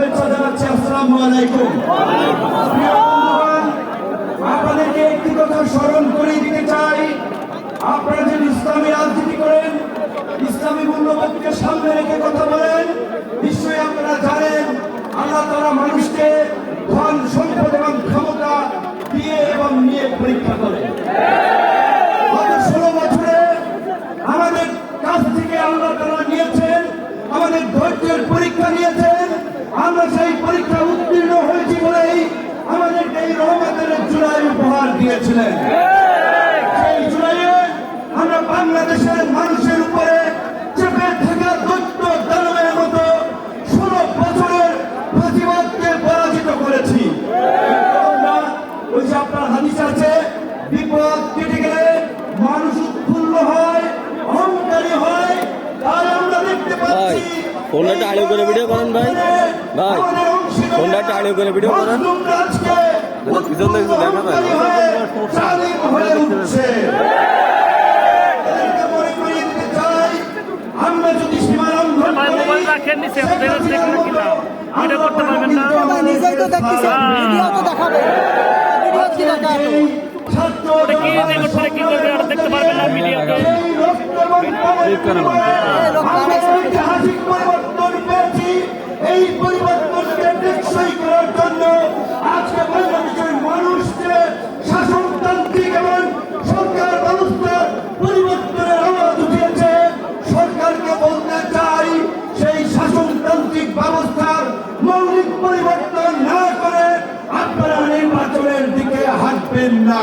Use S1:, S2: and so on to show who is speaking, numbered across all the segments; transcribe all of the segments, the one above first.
S1: শুভেচ্ছা জানাচ্ছি, আসসালামু আলাইকুম। আপনাদেরকে একটি কথা স্মরণ করে দিতে চাই। আপনারা যে ইসলামী রাজনীতি করেন, ইসলামী মূল্যবোধকে সামনে রেখে কথা বলেন, নিশ্চয়ই আপনারা জানেন আল্লাহ তারা মানুষকে ধন, সম্পদ এবং ক্ষমতা দিয়ে এবং নিয়ে পরীক্ষা করেন গত ষোলো বছরে আমাদের কাছ থেকে আল্লাহ তারা নিয়েছেন, আমাদের ধৈর্যের পরীক্ষা নিয়েছেন আমরা সেই পরীক্ষা উত্তীর্ণ হয়েছি বলেই আমাদের এই রহমতের জুলাই উপহার দিয়েছিলেন। সেই জুলাইয়ে আমরা বাংলাদেশের মানুষের উপরে চেপে থাকা দৈত্য দানবের মতো ষোলো বছরের ফাঁসিবাদকে পরাজিত করেছি। ওই যে আপনার আছে, বিপদ কেটে গেলে মানুষ উৎফুল্ল হয়, অহংকারী হয় আর আমরা দেখতে পাচ্ছি
S2: ফোনটা একটু আড়িয়ে করে ভিডিও করেন ভাই। ভাই, ফোনটা একটু আড়িয়ে করে ভিডিও করেন। পিছন থেকে দেখা যায়
S3: দেখতে পারবেন না ভিডিওতে।
S1: সরকার ব্যবস্থা পরিবর্তনের সরকারকে বলতে চাই, সেই শাসনতান্ত্রিক ব্যবস্থার মৌলিক পরিবর্তন না করে আপনারা নির্বাচনের দিকে হাঁটবেন না।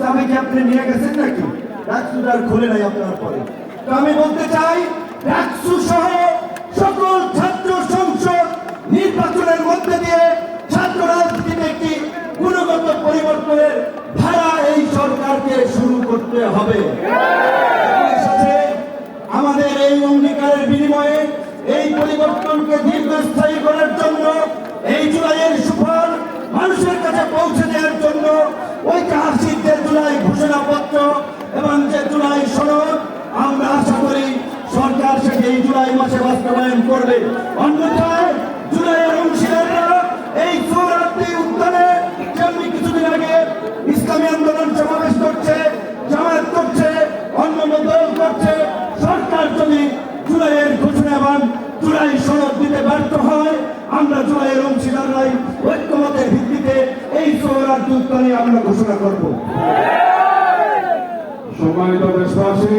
S1: ডাকসুস আমাকে আপনি নিয়ে গেছেন নাকি? ডাকসুস আর খোলে নাই আপনার পরে। তো আমি বলতে চাই ডাকসু সহ সকল ছাত্র সংসদ নির্বাচনের মধ্যে দিয়ে ছাত্র রাজনীতিতে একটি গুণগত পরিবর্তনের ধারা এই সরকারকে শুরু করতে হবে। আমাদের এই অঙ্গীকারের বিনিময়ে এই পরিবর্তনকে দীর্ঘস্থায়ী করার এই জুলাই মাসে বাস্তবায়ন করবে। অন্যথায় জুলাইয়ের অংশীদাররা এই সৌরাত্রি উদ্যানে যেমনি কিছুদিন আগে ইসলামী আন্দোলন সমাবেশ করছে, জামায়াত করছে অন্যান্য দল করছে, সরকার যদি জুলাইয়ের ঘোষণা এবং জুলাই সনদ দিতে ব্যর্থ হয়, আমরা জুলাইয়ের অংশীদাররাই ঐক্যমতের ভিত্তিতে এই সৌরাত্রি উদ্যানে আমরা ঘোষণা করব।
S4: সম্মানিত দেশবাসী